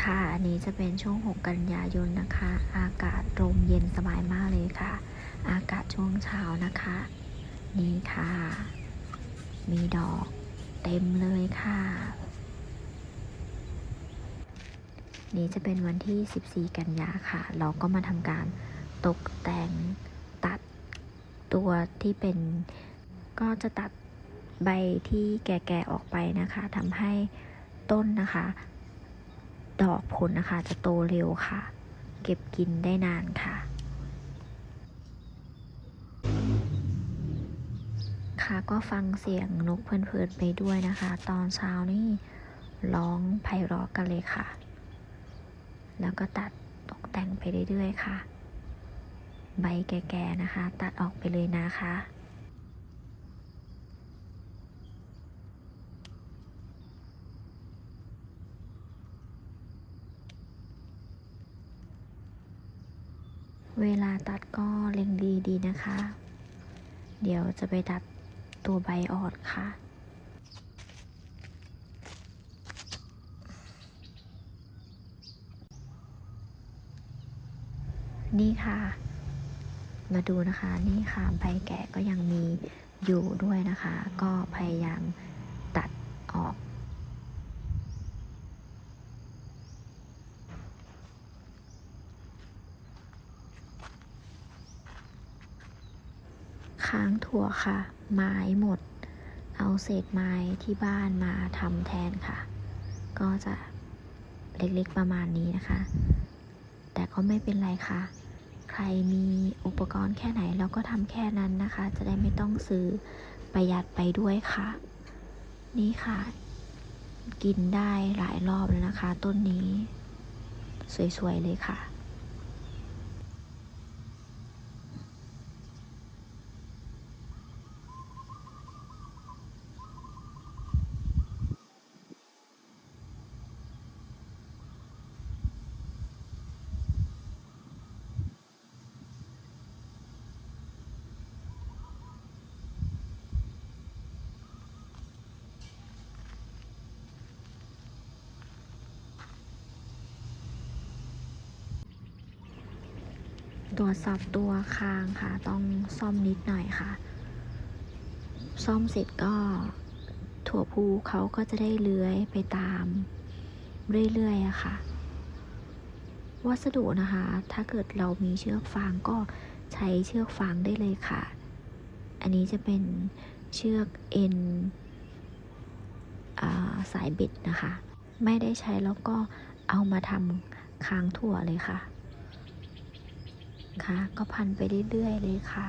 ค่ะ อันนี้จะเป็นช่วง 6 กันยายนนะคะ อากาศลมเย็นสบายมากเลยค่ะ อากาศช่วงเช้านะคะ นี่ค่ะ มีดอกเต็มเลยค่ะ นี้จะเป็นวันที่ 14 กันยาค่ะ เราก็มาทำการตกแต่งตัดตัวที่เป็น ก็จะตัดใบที่แก่ๆออกไปนะคะทำให้ต้นนะคะ ดอกผลนะคะ จะโตเร็วค่ะ เก็บกินได้นานค่ะ ค่ะก็ฟังเสียงนกเพลินๆไปด้วยนะคะ ตอนเช้านี่ร้องไพเราะกันเลยค่ะ แล้วก็ตัดตกแต่งไปเรื่อยๆค่ะ ใบแก่ๆนะคะ ตัดออกไปเลยนะคะ เวลาตัดก็เล็งดีดีนะคะ เดี๋ยวจะไปตัดตัวใบอ่อนค่ะนี่ค่ะ มาดูนะคะ นี่ค่ะ ใบแก่ก็ยังมีอยู่ด้วยนะคะ ก็พยายามตัดออก ค้างถั่วค่ะ ไม้หมด เอาเศษไม้ที่บ้านมาทำแทนค่ะ ก็จะเล็กๆประมาณนี้นะคะ แต่ก็ไม่เป็นไรค่ะ ใครมีอุปกรณ์แค่ไหนเราก็ทำแค่นั้นนะคะ จะได้ไม่ต้องซื้อประหยัดไปด้วยค่ะ นี่ค่ะ กินได้หลายรอบแล้วนะคะ ต้นนี้ สวยๆเลยค่ะ รวจสอบตัวคางค่ะ ต้องซ่อมนิดหน่อยค่ะ ซ่อมเสร็จก็ถั่วพูเขาก็จะได้เลื้อยไปตามเรื่อยๆอะค่ะ วัสดุนะคะ ถ้าเกิดเรามีเชือกฟางก็ใช้เชือกฟางได้เลยค่ะ อันนี้จะเป็นเชือกเอ็นสายเบ็ดนะคะ ไม่ได้ใช้แล้วก็เอามาทำค้างถั่วเลยค่ะ ค่ะ ก็พันไปเรื่อยๆเลยค่ะ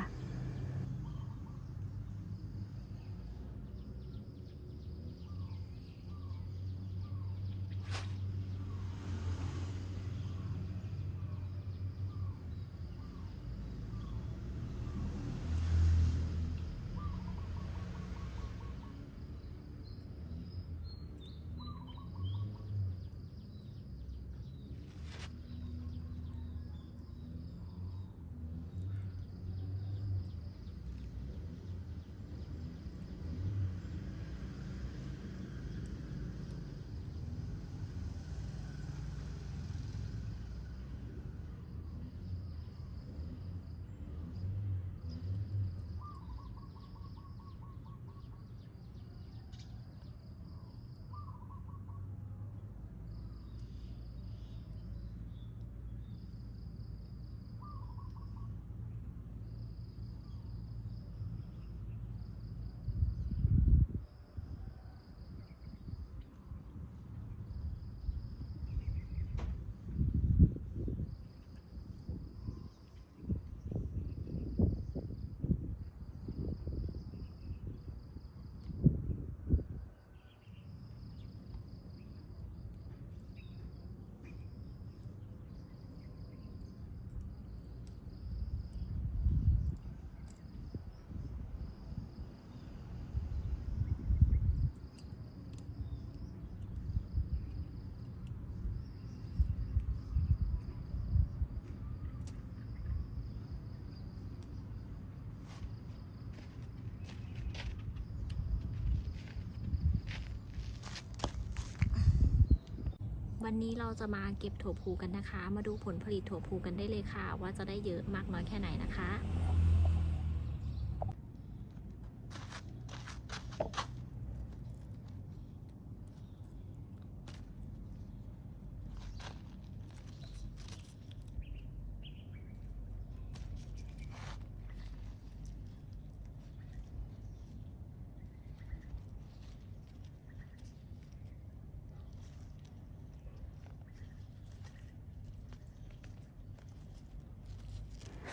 วันนี้เราจะมาเก็บถั่วพูกันนะคะ มาดูผลผลิตถั่วพูกันได้เลยค่ะ ว่าจะได้เยอะมากน้อยแค่ไหนนะคะ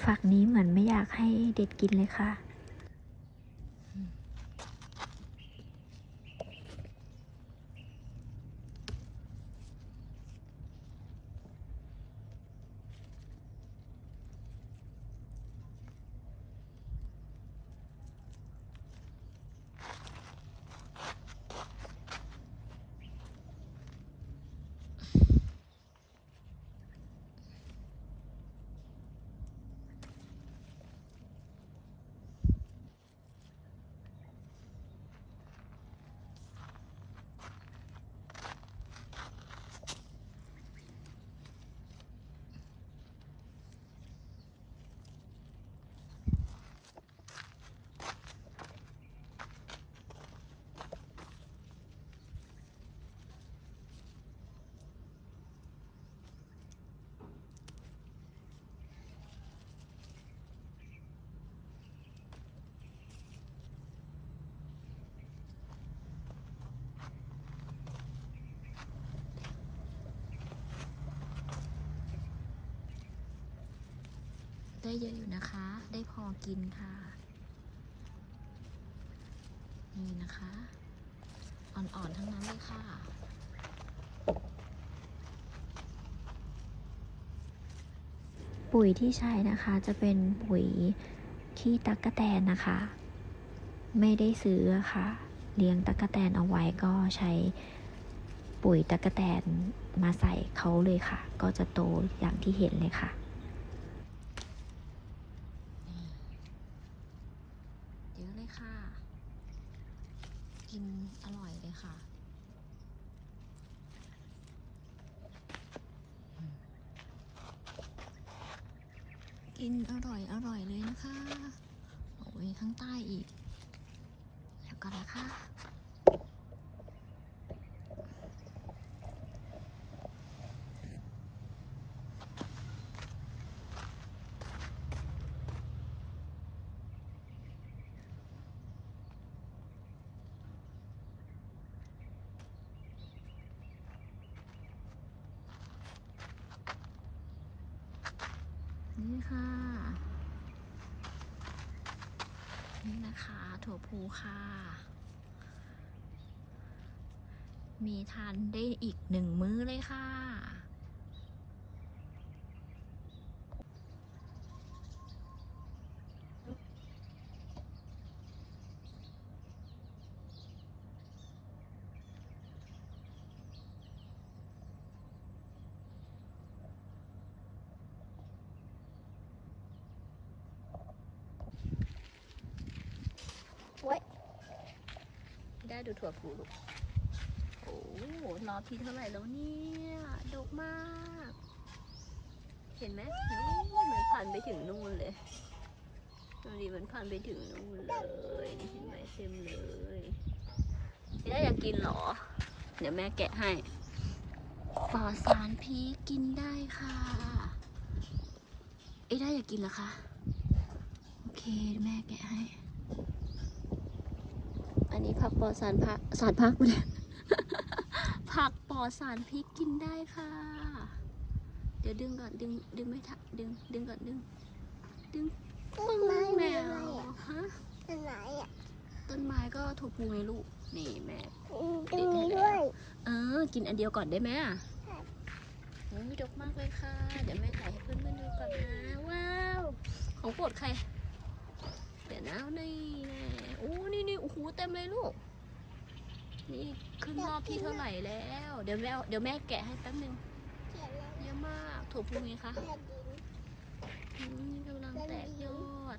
ฝักนี้เหมือนไม่อยากให้เด็ดกินเลยค่ะ ได้เยอะอยู่นะคะ ได้พอกินค่ะ นี่นะคะ อ่อนๆทั้งนั้นเลยค่ะ ปุ๋ยที่ใช้นะคะจะเป็นปุ๋ยขี้ตั๊กแตนนะคะ ไม่ได้ซื้อค่ะ เลี้ยงตั๊กแตนเอาไว้ก็ใช้ปุ๋ยตั๊กแตนมาใส่เขาเลยค่ะ ก็จะโตอย่างที่เห็นเลยค่ะ เยอะเลยค่ะ กินอร่อยเลย ค่ะ กินอร่อยอร่อยเลยนะคะ โอ้ยข้างใต้อีก แล้วก็นะคะ นี่ค่ะ นี่นะคะถั่วพู ค่ะ มีทานได้อีกหนึ่งมื้อเลยค่ะ ได้ดูถั่วพูลูก โอ้โหรอบที่เท่าไหร่แล้วเนี่ยดกมาก เห็นไหมนู่นมันพันไปถึงนู่นเลยดูดิมันพันไปถึงนู่นเลยนี่เห็นไหมเต็มเลยนี่ได้อยากกินเหรอ เดี๋ยวแม่แกะให้ปลอดสารพิษกินได้ค่ะ เอ้ได้อยากกินเหรอคะ โอเคแม่แกะให้ นนี้ผักปลอดสารพักสารพักเลยผักปลอดสารพิษกินได้ค่ะ เดี๋ยวดึงก่อนดึงดึงไม่ทันดึงดึงก่อนดึง ดึงต้นไม้แมมีอะไรวอะฮะต้นไม้อะต้นไม้ก็ถูกพูไงลูกนี่แม่อืมตรงนี้ด้วย เออ กินอันเดียวก่อนได้ไหมอะค่ะโอ้ยดกมากเลยค่ะ เดี๋ยวแม่ถ่ายให้เพื่อนๆดูก่อนนะ ว้าว ของโปรดใคร เดี๋ยวนะนี่แน่ โอ้นี่นี่โอ้โหเต็มเลยลูก นี่ขึ้นรอบที่เท่าไหร่แล้ว เดี๋ยวแม่เดี๋ยวแม่แกะให้แป๊บนึงเขียนแล้วเยอะมากถั่วพูไงคะเขียนดินอืมกำลังแตกยอด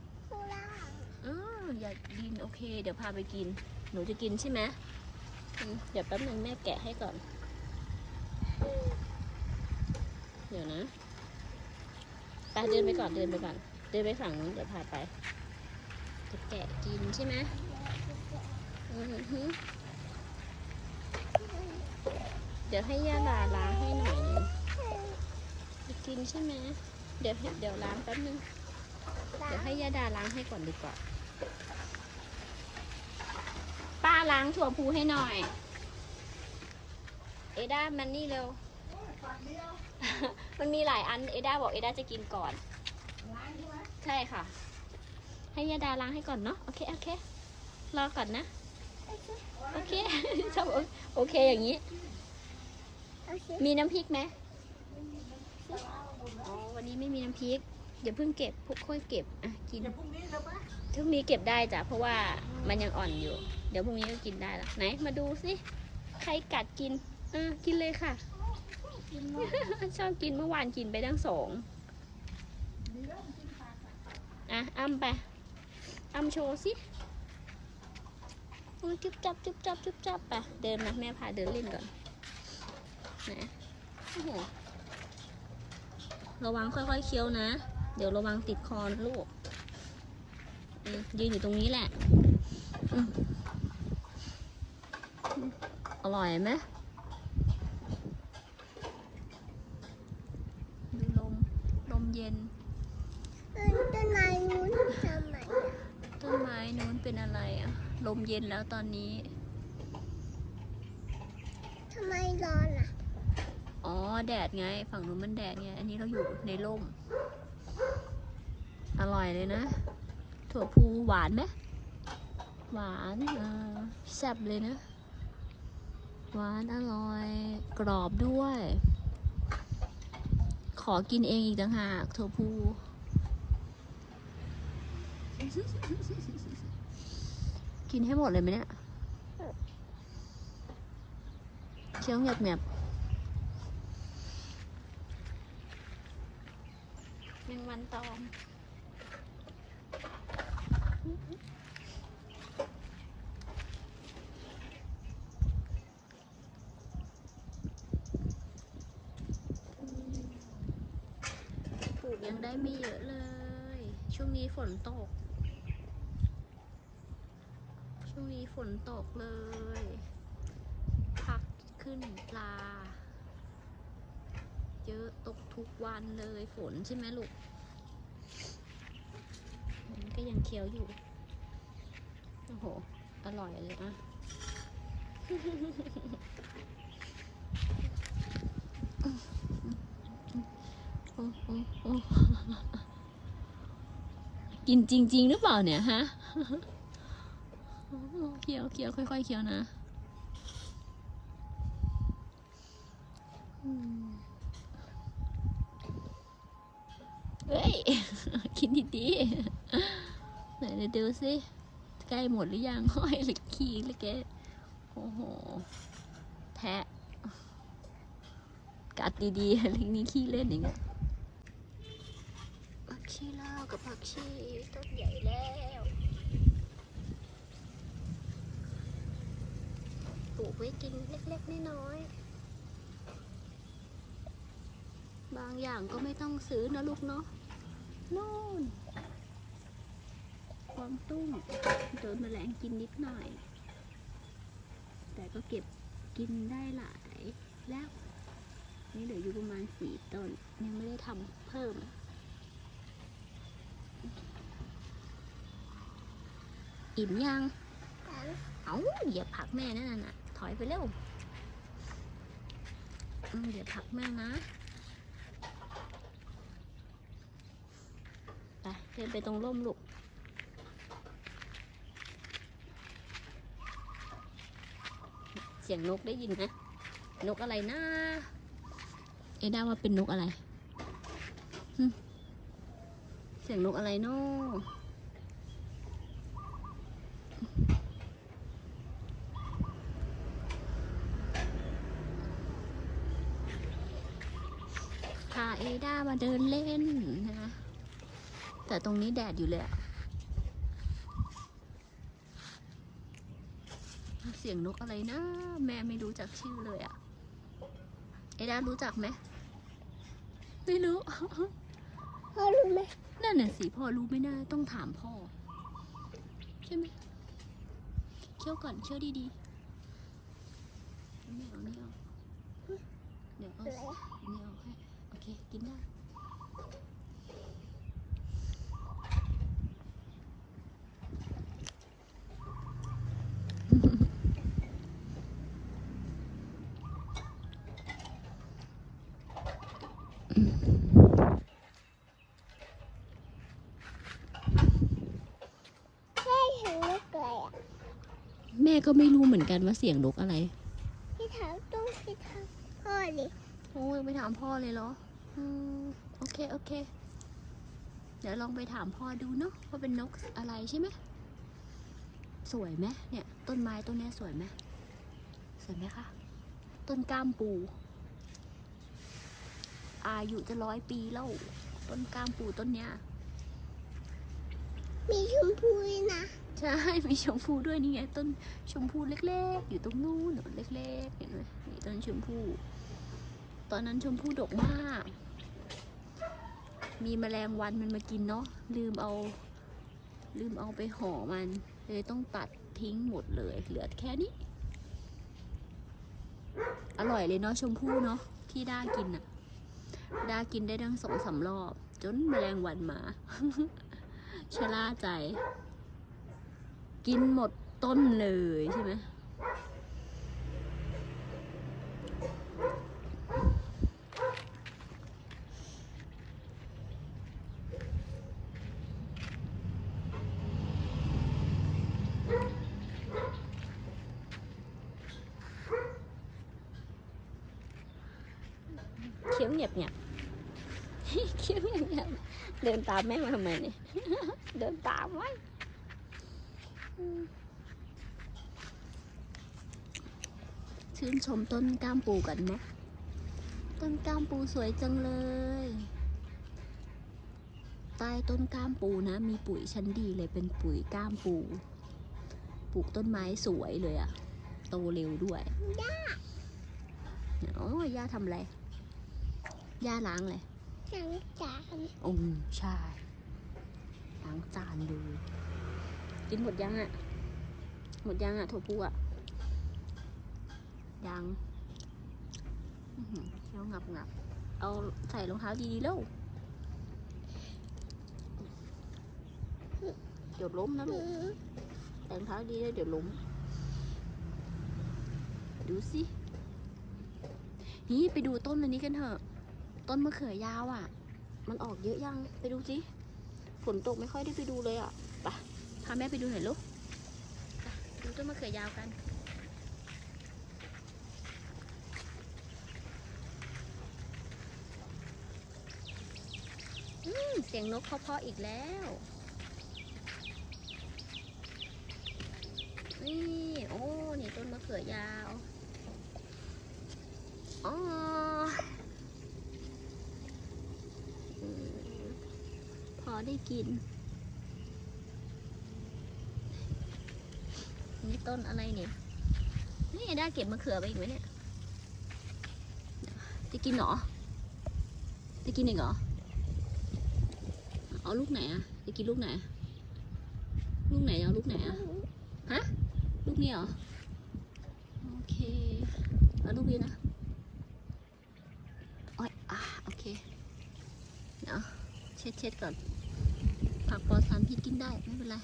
เอออยากกินโอเค เดี๋ยวพาไปกิน หนูจะกินใช่ไหมเดี๋ยวแป๊บนึงแม่แกะให้ก่อน เดี๋ยวนะไปเดินไปก่อนเดินไปก่อน เดินไปฝั่งนู้นเดี๋ยวพาไป จะแกะกินใช่ไหมอือหือเดี๋ยวให้ย่าดาล้างให้หน่อยนึงจะกินใช่ไหมเดี๋ยวให้เดี๋ยวล้างแป๊บนึง เดี๋ยวให้ย่าดาล้างให้ก่อนดีกว่า ป้าล้างถั่วพูให้หน่อย เอด้ามันนี่เร็ว มันมีหลายอัน เอด้าบอกเอด้าจะกินก่อน ใช่ค่ะ ให้ยาดาล้างให้ก่อนเนาะ โอเค โอเค รอก่อนนะ โอเคชอบโอโอเคอย่างนี้โอเคมีน้ำพริกไหมอ๋อ วันนี้ไม่มีน้ำพริก เดี๋ยวเพิ่งเก็บพวกค่อยเก็บ อะ กินเดี๋ยวพรุ่งนี้แล้วปะพรุ่งนี้เก็บได้จ้ะ เพราะว่ามันยังอ่อนอยู่ เดี๋ยวพรุ่งนี้ก็กินได้ละไหน มาดูสิ ใครกัดกินอะกินเลยค่ะ ชอบกินเมื่อวานกินไปทั้งสองอะอ้ำไป อ้ำโชว์สิจุ๊บจับจุ๊บจับจุ๊บจับไปเดินนะแม่พาเดินเล่นก่อนไหนโอ้โหระวังค่อยๆเคี้ยวนะ เดี๋ยวระวังติดคอนลูกยืนอยู่ตรงนี้แหละออร่อยไหมดูลม ลมเย็น เออต้นไม้นู้นทำไมอะ ต้นไม้นู้นเป็นอะไรอะลม เย็นแล้วตอนนี้ ทำไมร้อนอะ อ๋อ แดดไง ฝั่งนู้นมันแดดไง อันนี้เราอยู่ในร่ม อร่อยเลยนะ ถั่วพูหวานไหม หวานอ่าแซ่บเลยนะ หวานอร่อย กรอบด้วย ขอกินเองอีกต่างหากถั่วพู กินให้หมดเลยไหมเนี่ยเคี้ยวเงียบเงียบแมงวันตอม ปลูกยังได้ไม่เยอะเลย ช่วงนี้ฝนตก ช่วงนี้ ฝนตกเลยพักขึ้นปลา เยอะตกทุกวันเลยฝนใช่ไหมลูกมันก็ยังเคี้ยวอยู่ โอ้โห อร่อยเลยอะกินจริง ๆ หรือเปล่าเนี่ยฮะ เคี้ยวเคี้ยวค่อยๆเคี้ยวนะเฮ้ย กินดีๆไหนเดี๋ยวสิ ใกล้หมดหรือยังห้อยหรือขี้หรือแกโอ้โห แทะ กัดดีๆอะไรนี้ขี้เล่นอย่างเงี้ยผักชีลาวกับผักชีต้นใหญ่แล้ว ลูกไว้กินเล็กๆน้อยๆบางอย่างก็ไม่ต้องซื้อนะลูกเนาะนู่นความตุ้งโดนแมลงกินนิดหน่อย แต่ก็เก็บกินได้หลายแล้วนี่เหลืออยู่ประมาณสี่ต้น ยังไม่ได้ทำเพิ่มอิ่มยัง เอาเหยียบผักแม่นั่นน่ะถ อยไปเร็วเหยียบผักแม่นะ ไปเดินไปตรงร่มลูกเสียงนกได้ยินไหมนกอะไรนะ เอด้าว่าเป็นนกอะไร เสียงนกอะไรเนาะ พาเอ ด้ามาเดินเล่นนะคะแต่ตรงนี้แดดอยู่เลยอะเสียงนกอะไรนะ แม่ไม่รู้จักชื่อเลยอะเอด้ารู้จักไหมไม่รู้พ่อรู้ไหมนั่นน่ะสิพ่อรู้ไม่น่าต้องถามพ่อ ใช่ไหมเคี่ยวก่อนเคี่ยวดีๆไม่เอาไม่เอาเดี๋ยวเอาอะไรอะไม่ เอาให้โอเค กินได้แม่เห็นนกอะไรอะแม่ก็ไม่รู้เหมือนกันว่าเสียงนกอะไรที่ถามต้องที่ถามพ่อดิโอ้ยไปถามพ่อเลยเหรอ อืมโอเคโอเค เดี๋ยวลองไปถามพ่อดูเนาะว่าเป็นนกอะไรใช่ไหมสวยไหมเนี่ย ต้นไม้ต้นเนี้ยสวยไหมสวยไหมคะ ต้นกล้ามปู อายุจะร้อยปีแล้ว ต้นกล้ามปูต้นเนี้ยมีชมพูด้วยนะ ใช่ มีชมพูด้วยนี่ไงต้นชมพูเล็ก ๆ อยู่ตรงนู้นเล็กๆเห็นไหมนี่ต้นชมพู ตอนนั้นชมพู่ดกมาก มีแมลงวันมันมากินเนาะ ลืมเอา ลืมเอาไปห่อมัน เลยต้องตัดทิ้งหมดเลย เหลือแค่นี้ อร่อยเลยเนาะชมพู่เนาะ ที่ด้ากินอะด้ากินได้ทั้งสองสามรอบ จนแมลงวันมาชะล่าใจ กินหมดต้นเลยใช่ไหม เคี้ยวเงียบเงียบ เคี้ยวเงียบเงียบเดิน ตามแม่มาทำไมเนี่ยเดินตามไว้อืมชื่นชมต้นกล้ามปูกันนะ ต้นกล้ามปูสวยจังเลยใต้ต้นกล้ามปูนะ มีปุ๋ยชั้นดีเลยเป็นปุ๋ยกล้ามปู ปลูกต้นไม้สวยเลยอะโตเร็วด้วยย่าอ๋อย่าทำอะไรย่าล้างเลย จังจานอืมใช่ล้างจานดู กินหมดยังอะ่ะ หมดยังอะ่ะถั่วพูอะ่ะ ยังเคี้ยวงับงับเอาใส่รองเท้าดีๆแล้วเดี๋ยวล้มนะลูกใส่รองเท้าดีแล้วเดี๋ยวล้ม ดูสินี่ไปดูต้นอันนี้กันเถอะ ต้นมะเขือยาวอะ มันออกเยอะยัง ไปดูสิ ฝนตกไม่ค่อยได้ไปดูเลยอะไปพาแม่ไปดูหน่อยลูกไปดูต้นมะเขือยาวกัน อืม เสียงนกเขาเพราะอีกแล้ว นี่ โอ้ นี่ต้นมะเขือยาว อ๋ออืมพ อได้กิน นี่ต้นอะไรเนี่ย นี่ได้เก็บมะเขือไปอีกไหมเนี่ย จะกินหรอ จะกินอีกเหรอ เอาลูกไหนอะจะกินลูกไหน ลูกไหนเอาลูกไหนอะฮะ ลูกนี้เหรอ โอเค เอาลูกนี้นะโอ้ยอะโอเคเดี๋ยวเช็ดเช็ดก่อน ผักปลอดสารพิษกินได้ไม่เป็นไร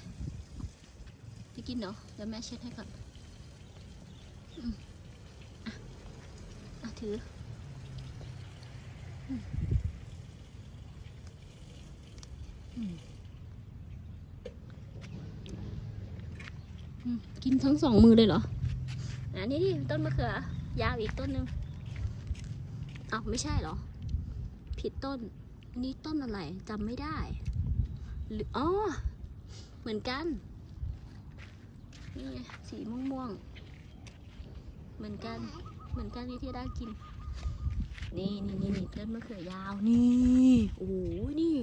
จะกินเหรอเดี๋ยวแม่เช็ดให้ก่อนอืมอะอะถือกินทั้งสองมือเลยเหรอ อันนี้ดิต้นมะเขือยาวอีกต้นหนึ่งอ้าวไม่ใช่เหรอ ผิดต้นอันนี้ต้นอะไรจำไม่ได้ หรืออ๋อเหมือนกัน นี่ไงสีม่วงม่วง เหมือนกัน เหมือนกันนี่ที่ได้กิน นี่นี่นี่นี่ต้นมะเขือยาว นี่ โอ้โหนี่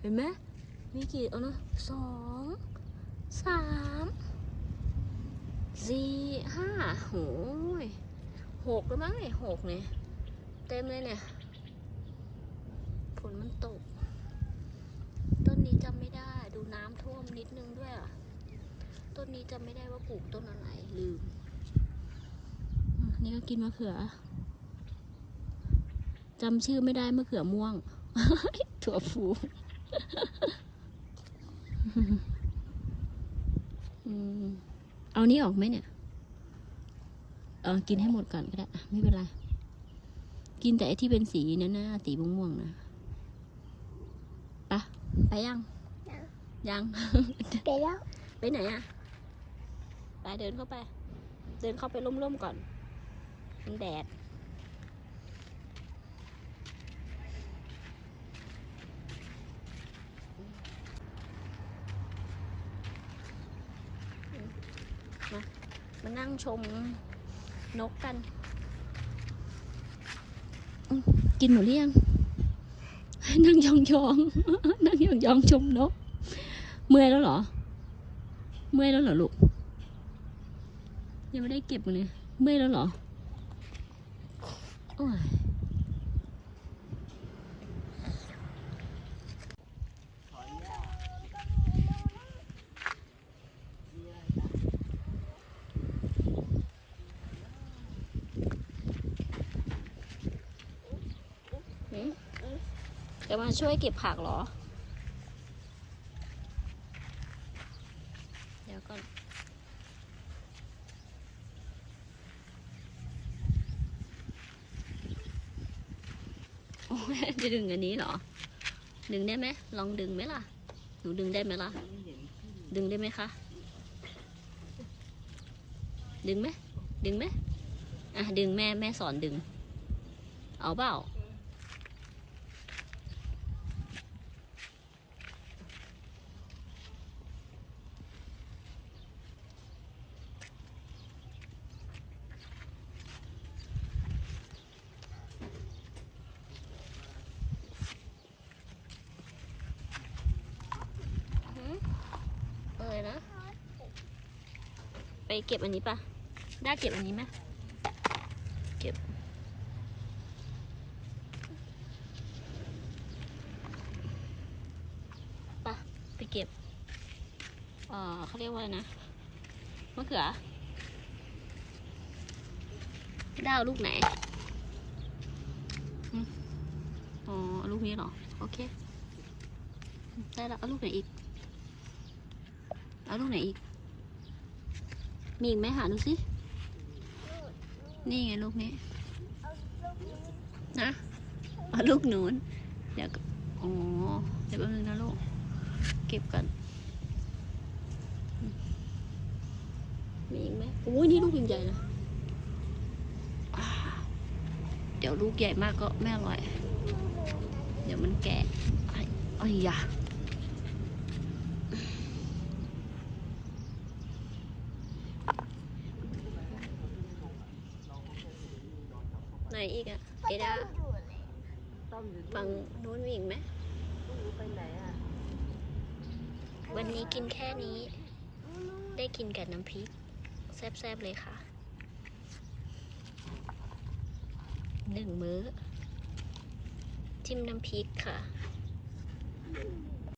เห็นไหมมีกี่เอานะสองสามสี่ห้าโหยหกแล้วมั้งเนี่ยหกเนี่ย เต็มเลยเนี่ย ฝนมันตก จำไม่ได้ดูน้ำท่วมนิดนึงด้วยอะ ต้นนี้จำไม่ได้ว่าปลูกต้นอะไรลืม นี่ก็กินมะเขือจำชื่อไม่ได้มะเขือม่วง ถั่วฟูเอานี้ออกไหมเนี่ย เออกินให้หมดก่อนก็ได้ ไม่เป็นไร กินแต่ไอที่เป็นสีนี่ยนะสีม่วงๆนะ ไปะไปยัง ยัง ไปแล้ว ไปไหนอะไปเดินเข้าไป เดินเข้าไปร่มๆก่อน มันแดด มา มานั่งชมนกกันอืมกินหมดหรือยัง นั่งยองๆ นั่งยองๆชมนก เมื่อยแล้วเหรอ เมื่อยแล้วเหรอลูก ยังไม่ได้เก็บเลย เมื่อยแล้วเหรอยหืมจะ มาช่วยเก็บผักเหรอ เดี๋ยวก่อน โอ้ยจะดึงอันนี้เหรอ ดึงได้ไหม ลองดึงไหมล่ะ หนูดึงได้ไหมล่ะ ดึงได้ไหมคะ ดึงไหม ดึงไหม อะ ดึงแม่ แม่สอนดึง เอาเปล่า อะไรนะ ไปเก็บอันนี้ปะได้เก็บอันนี้ไหมเก็บ ปะไปเก็บ เอ่อเขาเรียกว่าอะไรนะ มะเขือได้ลูกไหน อ๋อ ลูกนี้เหรอ โอเค ได้แล้วเอาลูกไหนอีก เอาลูกไหนอีก มีอีกไหมหาดูสินี่ไงลูกนี้นะเอาลูกหนูนเดี๋ยวก็อ๋อเดี๋ยวแป๊บนึงนะลูก เก็บกันอืมมีอีกไหมโอ้ยนี่ลูกใหญ่ๆนะอ่าเดี๋ยวลูกใหญ่มากก็ไม่อร่อย เดี๋ยวมันแก่ไอ้ไอ้ยา นอีกอะเอดาฝั่งนู้นมีอีกไหมวันนี้กินแค่นี้ ได้กินกับน้ำพริก แซ่บๆเลยค่ะ หนึ่งมื้อ จิ้มน้ำพริกค่ะอ